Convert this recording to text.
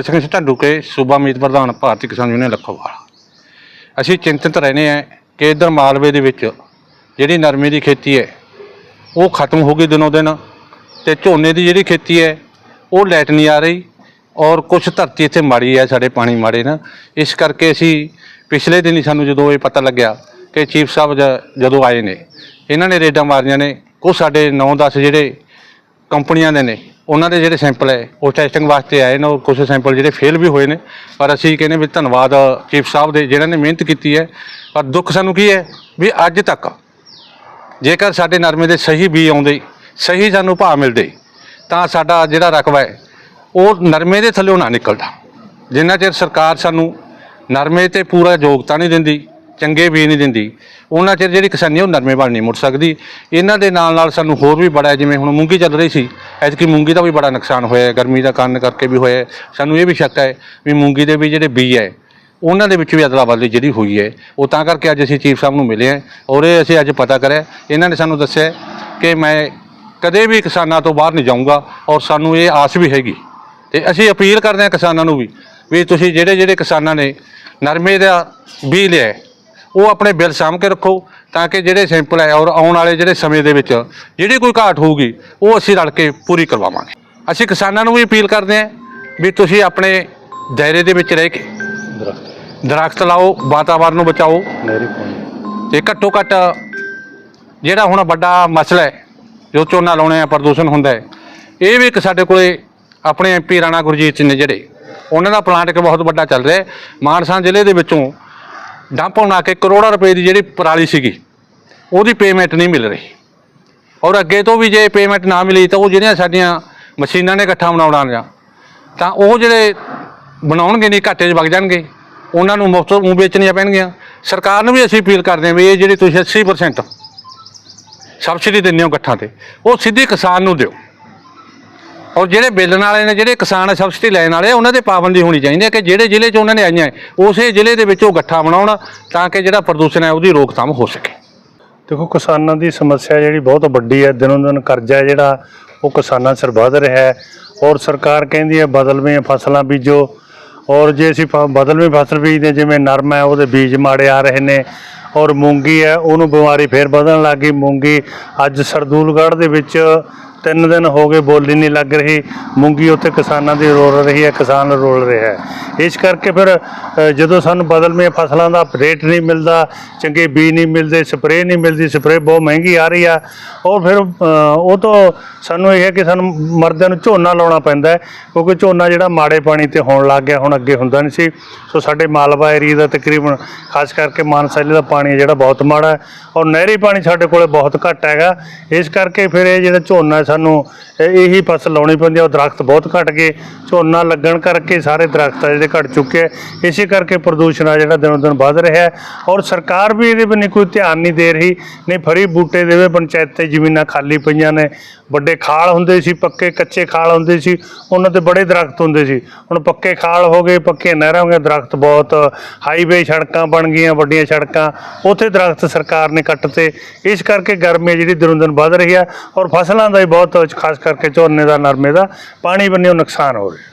ਸਿੰਘ ਢੰਡੂ ਕੇ ਸੂਬਾ ਮੀਤ ਪ੍ਰਧਾਨ ਭਾਰਤੀ ਕਿਸਾਨ ਯੂਨੀਅਨ ਲੱਖੋਵਾਲ। ਅਸੀਂ ਚਿੰਤਤ ਰਹਿੰਦੇ ਹਾਂ ਕਿ ਇਧਰ ਮਾਲਵੇ ਦੇ ਵਿੱਚ ਜਿਹੜੀ ਨਰਮੇ ਦੀ ਖੇਤੀ ਹੈ, ਉਹ ਖਤਮ ਹੋ ਗਈ ਦਿਨੋਂ ਦਿਨ ਤੇ ਝੋਨੇ ਦੀ ਜਿਹੜੀ ਖੇਤੀ ਹੈ, ਉਹ ਲੈਟ ਨਹੀਂ ਆ ਰਹੀ ਔਰ ਕੁਝ ਧਰਤੀ ਇੱਥੇ ਮਾੜੀ ਹੈ, ਸਾਡੇ ਪਾਣੀ ਮਾੜੇ ਨਾ। ਇਸ ਕਰਕੇ ਅਸੀਂ ਪਿਛਲੇ ਦਿਨ ਹੀ ਸਾਨੂੰ ਜਦੋਂ ਇਹ ਪਤਾ ਲੱਗਿਆ ਕਿ ਚੀਫ ਸਾਹਿਬ ਜਦੋਂ ਆਏ ਨੇ, ਇਹਨਾਂ ਨੇ ਰੇਡਾਂ ਮਾਰੀਆਂ ਨੇ ਕੁਝ ਸਾਡੇ 9-10 ਜਿਹੜੇ ਕੰਪਨੀਆਂ ਦੇ ਨੇ ਉਹਨਾਂ ਦੇ ਜਿਹੜੇ ਸੈਂਪਲ ਹੈ, ਉਹ ਟੈਸਟਿੰਗ ਵਾਸਤੇ ਆਏ ਨੇ, ਉਹ ਕੁਝ ਸੈਂਪਲ ਜਿਹੜੇ ਫੇਲ ਵੀ ਹੋਏ ਨੇ। ਪਰ ਅਸੀਂ ਕਹਿੰਦੇ ਵੀ ਧੰਨਵਾਦ ਚੀਫ ਸਾਹਿਬ ਦੇ ਜਿਹਨਾਂ ਨੇ ਮਿਹਨਤ ਕੀਤੀ ਹੈ। ਪਰ ਦੁੱਖ ਸਾਨੂੰ ਕੀ ਹੈ ਵੀ ਅੱਜ ਤੱਕ ਜੇਕਰ ਸਾਡੇ ਨਰਮੇ ਦੇ ਸਹੀ ਬੀ ਆਉਂਦੇ, ਸਹੀ ਸਾਨੂੰ ਭਾਅ ਮਿਲਦੇ, ਤਾਂ ਸਾਡਾ ਜਿਹੜਾ ਰਕਬਾ ਹੈ, ਉਹ ਨਰਮੇ ਦੇ ਥੱਲੇ ਨਾ ਨਿਕਲਦਾ। ਜਿੰਨਾ ਚਿਰ ਸਰਕਾਰ ਸਾਨੂੰ ਨਰਮੇ ਤੇ ਪੂਰਾ ਯੋਗਤਾ ਨਹੀਂ ਦਿੰਦੀ ਚੰਗੇ ਬੀ ਨਹੀਂ ਦਿੰਦੀ। ਉਹਨਾਂ ਚਿਰ ਜਿਹੜੀ ਕਿਸਾਨੀ ਉਹ ਨਰਮੇ ਵੱਲ ਨਹੀਂ ਮੁੜ ਸਕਦੀ। ਇਹਨਾਂ ਦੇ ਨਾਲ ਨਾਲ ਸਾਨੂੰ ਹੋਰ ਵੀ ਬੜਾ, ਜਿਵੇਂ ਹੁਣ ਮੂੰਗੀ ਚੱਲ ਰਹੀ ਸੀ, ਐਤਕੀ ਮੂੰਗੀ ਦਾ ਵੀ ਬੜਾ ਨੁਕਸਾਨ ਹੋਇਆ ਗਰਮੀ ਦਾ ਕਾਰਨ ਕਰਕੇ ਵੀ ਹੋਇਆ ਸਾਨੂੰ ਇਹ ਵੀ ਸ਼ੱਕ ਹੈ ਵੀ ਮੂੰਗੀ ਦੇ ਵੀ ਜਿਹੜੇ ਬੀ ਹੈ, ਉਹਨਾਂ ਦੇ ਵਿੱਚ ਵੀ ਅਦਲਾ ਬਦਲੀ ਜਿਹੜੀ ਹੋਈ ਹੈ, ਉਹ ਤਾਂ ਕਰਕੇ ਅੱਜ ਅਸੀਂ ਚੀਫ ਸਾਹਿਬ ਨੂੰ ਮਿਲੇ ਹਾਂ ਔਰ ਇਹ ਅਸੀਂ ਅੱਜ ਪਤਾ ਕਰਿਆ ਇਹਨਾਂ ਨੇ ਸਾਨੂੰ ਦੱਸਿਆ ਕਿ ਮੈਂ ਕਦੇ ਵੀ ਕਿਸਾਨਾਂ ਤੋਂ ਬਾਹਰ ਨਹੀਂ ਜਾਊਂਗਾ ਔਰ ਸਾਨੂੰ ਇਹ ਆਸ ਵੀ ਹੈਗੀ। ਤੇ ਅਸੀਂ ਅਪੀਲ ਕਰਦੇ ਹਾਂ ਕਿਸਾਨਾਂ ਨੂੰ ਵੀ ਵੀ ਤੁਸੀਂ ਜਿਹੜੇ ਜਿਹੜੇ ਕਿਸਾਨਾਂ ਨੇ ਨਰਮੇ ਦਾ ਬੀਜ ਲਿਆ ਉਹ ਆਪਣੇ ਬਿੱਲ ਸਾਂਭ ਕੇ ਰੱਖੋ ਤਾਂ ਕਿ ਜਿਹੜੇ ਸੈਂਪਲ ਹੈ ਔਰ ਆਉਣ ਵਾਲੇ ਜਿਹੜੇ ਸਮੇਂ ਦੇ ਵਿੱਚ ਜਿਹੜੀ ਕੋਈ ਘਾਟ ਹੋਊਗੀ ਉਹ ਅਸੀਂ ਰਲ ਕੇ ਪੂਰੀ ਕਰਵਾਵਾਂਗੇ। ਅਸੀਂ ਕਿਸਾਨਾਂ ਨੂੰ ਵੀ ਅਪੀਲ ਕਰਦੇ ਹਾਂ ਵੀ ਤੁਸੀਂ ਆਪਣੇ ਦਾਇਰੇ ਦੇ ਵਿੱਚ ਰਹਿ ਕੇ ਦਰਖਤ। ਲਾਓ ਵਾਤਾਵਰਨ ਨੂੰ ਬਚਾਓ। ਤੇ ਘੱਟੋ ਘੱਟ ਜਿਹੜਾ ਹੁਣ ਵੱਡਾ ਮਸਲਾ ਹੈ ਜੋ ਝੋਨਾ ਲਾਉਣੇ ਆ ਪ੍ਰਦੂਸ਼ਣ ਹੁੰਦਾ ਹੈ ਇਹ ਵੀ ਇੱਕ ਸਾਡੇ ਕੋਲੇ ਆਪਣੇ ਐਮਪੀ ਰਾਣਾ ਗੁਰਜੀਤ ਸਿੰਘ ਨੇ ਜਿਹੜੇ ਉਹਨਾਂ ਦਾ ਪਲਾਂਟ ਇੱਕ ਬਹੁਤ ਵੱਡਾ ਚੱਲ ਰਿਹਾ ਹੈ। ਮਾਨਸਾ ਜ਼ਿਲ੍ਹੇ ਦੇ ਵਿੱਚੋਂ ਡੰਪ ਬਣਾ ਕੇ ਕਰੋੜਾਂ ਰੁਪਏ ਦੀ ਜਿਹੜੀ ਪਰਾਲੀ ਸੀਗੀ, ਉਹਦੀ ਪੇਮੈਂਟ ਨਹੀਂ ਮਿਲ ਰਹੀ। ਔਰ ਅੱਗੇ ਤੋਂ ਵੀ ਜੇ ਪੇਮੈਂਟ ਨਾ ਮਿਲੀ ਤਾਂ ਉਹ ਜਿਹੜੀਆਂ ਸਾਡੀਆਂ ਮਸ਼ੀਨਾਂ ਨੇ ਇਕੱਠਾ ਬਣਾਉਣਾ ਜਾਂ ਤਾਂ ਉਹ ਜਿਹੜੇ ਬਣਾਉਣਗੇ ਨਹੀਂ, ਘਾਟੇ 'ਚ ਵਗ ਜਾਣਗੇ। ਉਹਨਾਂ ਨੂੰ ਮੁਫਤ ਉਹ ਵੇਚਣੀਆਂ ਪੈਣਗੀਆਂ। ਸਰਕਾਰ ਨੂੰ ਵੀ ਅਸੀਂ ਅਪੀਲ ਕਰਦੇ ਹਾਂ ਵੀ ਇਹ ਜਿਹੜੀ ਤੁਸੀਂ 80% ਸਬਸਿਡੀ ਦਿੰਦੇ ਹੋ ਗੱਠਾਂ ਤੇ, ਉਹ ਸਿੱਧੀ ਕਿਸਾਨ ਨੂੰ ਦਿਓ। ਔਰ ਜਿਹੜੇ ਬਿੱਲਣ ਵਾਲੇ ਨੇ ਜਿਹੜੇ ਕਿਸਾਨ ਆ ਸਬਸਿਡੀ ਲੈਣ ਵਾਲੇ ਆ, ਉਹਨਾਂ ਤੇ ਪਾਬੰਦੀ ਹੋਣੀ ਚਾਹੀਦੀ ਹੈ ਕਿ ਜਿਹੜੇ ਜ਼ਿਲ੍ਹੇ 'ਚ ਉਹਨਾਂ ਨੇ ਆਈਆਂ ਹੈ, ਉਸੇ ਜ਼ਿਲ੍ਹੇ ਦੇ ਵਿੱਚ ਉਹ ਗੱਠਾ ਬਣਾਉਣ ਤਾਂ ਕਿ ਜਿਹੜਾ ਪ੍ਰਦੂਸ਼ਣ ਹੈ ਉਹਦੀ ਰੋਕਥਾਮ ਹੋ ਸਕੇ। ਦੇਖੋ ਕਿਸਾਨਾਂ ਦੀ ਸਮੱਸਿਆ ਜਿਹੜੀ ਬਹੁਤ ਵੱਡੀ ਹੈ ਦਿਨੋਂ ਦਿਨ ਕਰਜ਼ਾ ਜਿਹੜਾ ਉਹ ਕਿਸਾਨਾਂ ਸਿਰ ਵੱਧ ਰਿਹਾ ਹੈ। ਔਰ ਸਰਕਾਰ ਕਹਿੰਦੀ ਹੈ ਬਦਲਵੇਂ ਫਸਲਾਂ ਬੀਜੋ। ਔਰ ਜੇ ਅਸੀਂ ਫ- ਬਦਲਵੇਂ ਫਸਲ ਬੀਜਦੇ ਹਾਂ, ਜਿਵੇਂ ਨਰਮ ਹੈ ਉਹਦੇ ਬੀਜ ਮਾੜੇ ਆ ਰਹੇ ਨੇ। ਔਰ ਮੂੰਗੀ ਹੈ ਉਹਨੂੰ ਬਿਮਾਰੀ ਫੇਰ ਵਧਣ ਲੱਗ ਗਈ। ਮੂੰਗੀ ਅੱਜ ਸਰਦੂਲਗੜ੍ਹ ਦੇ ਵਿੱਚ ਤਿੰਨ ਦਿਨ ਹੋ ਗਏ ਬੋਲੀ ਨਹੀਂ ਲੱਗ ਰਹੀ, ਮੂੰਗੀ ਉੱਥੇ ਕਿਸਾਨਾਂ ਦੀ ਰੋਲ ਰਹੀ ਹੈ, ਕਿਸਾਨ ਰੋਲ ਰਿਹਾ ਹੈ। ਇਸ ਕਰਕੇ ਫਿਰ ਜਦੋਂ ਸਾਨੂੰ ਬਦਲਵੇਂ ਫਸਲਾਂ ਦਾ ਰੇਟ ਨਹੀਂ ਮਿਲਦਾ, ਚੰਗੇ ਬੀਜ ਨਹੀਂ ਮਿਲਦੇ, ਸਪਰੇਅ ਨਹੀਂ ਮਿਲਦੀ, ਸਪਰੇਅ ਬਹੁਤ ਮਹਿੰਗੀ ਆ ਰਹੀ ਆ ਔਰ ਫਿਰ ਉਹ ਤੋਂ ਸਾਨੂੰ ਇਹ ਹੈ ਕਿ ਸਾਨੂੰ ਮਰਦਿਆਂ ਨੂੰ ਝੋਨਾ ਲਾਉਣਾ ਪੈਂਦਾ ਕਿਉਂਕਿ ਝੋਨਾ ਜਿਹੜਾ ਮਾੜੇ ਪਾਣੀ ਤੇ ਹੋਣ ਲੱਗ ਗਿਆ, ਹੁਣ ਅੱਗੇ ਹੁੰਦਾ ਨਹੀਂ ਸੀ। ਸੋ ਸਾਡੇ ਮਾਲਵਾ ਏਰੀਆ ਦਾ ਤਕਰੀਬਨ, ਖਾਸ ਕਰਕੇ ਮਾਨਸਾ ਜ਼ਿਲ੍ਹੇ ਦਾ ਪਾਣੀ ਹੈ ਜਿਹੜਾ ਬਹੁਤ ਮਾੜਾ ਹੈ, ਔਰ ਨਹਿਰੀ ਪਾਣੀ ਸਾਡੇ ਕੋਲੇ ਬਹੁਤ ਘੱਟ ਹੈਗਾ। ਇਸ ਕਰਕੇ ਫਿਰ ਇਹ ਜਿਹੜਾ ਝੋਨਾ ਸਾਨੂੰ ਇਹ- ਇਹੀ ਫਸਲ ਲਾਉਣੀ ਪੈਂਦੀ ਹੈ ਉਹ ਦਰਖਤ ਬਹੁਤ ਘਟ ਗਏ, ਝੋਨਾ ਲੱਗਣ ਕਰਕੇ ਸਾਰੇ ਦਰਖਤ ਆ ਜਿਹੜੇ ਘਟ ਚੁੱਕੇ ਆ। ਇਸੇ ਕਰਕੇ ਪ੍ਰਦੂਸ਼ਣ ਆ ਜਿਹੜਾ ਦਿਨੋਂ ਦਿਨ ਵੱਧ ਰਿਹਾ ਹੈ। ਔਰ ਸਰਕਾਰ ਵੀ ਇਹਦੇ ਬੰਨੀ ਕੋਈ ਧਿਆਨ ਨਹੀਂ ਦੇ ਰਹੀ, ਨਹੀਂ ਫਰੀ ਬੂਟੇ ਦੇਵੇ, ਪੰਚਾਇਤ 'ਤੇ ਜ਼ਮੀਨਾਂ ਖਾਲੀ ਪਈਆਂ ਨੇ। ਵੱਡੇ ਖਾਲ ਹੁੰਦੇ ਸੀ, ਪੱਕੇ ਕੱਚੇ ਖਾਲ ਹੁੰਦੇ ਸੀ, ਉਹਨਾਂ ਤੇ ਬੜੇ ਦਰਖਤ ਹੁੰਦੇ ਸੀ। ਹੁਣ ਪੱਕੇ ਖਾਲ ਹੋ ਗਏ, ਪੱਕੇ ਨਹਿਰਾਂ ਹੋ ਗਈਆਂ, ਦਰਖਤ ਬਹੁਤ ਹਾਈਵੇ ਸੜਕਾਂ ਬਣ ਗਈਆਂ, ਵੱਡੀਆਂ ਸੜਕਾਂ, ਉੱਥੇ ਦਰਖਤ ਸਰਕਾਰ ਨੇ ਕੱਟਤੇ। ਇਸ ਕਰਕੇ ਗਰਮੀ ਜਿਹੜੀ ਦਿਨੋਂ ਦਿਨ ਵੱਧ ਰਹੀ ਆ, ਔਰ ਫਸਲਾਂ ਦਾ ਵੀ ਬਹੁਤ ਬਹੁਤ ਖਾਸ ਕਰਕੇ ਝੋਨੇ ਦਾ ਨਰਮੇ ਦਾ ਪਾਣੀ ਬੰਨਿਓ ਨੁਕਸਾਨ ਹੋ ਰਿਹਾ।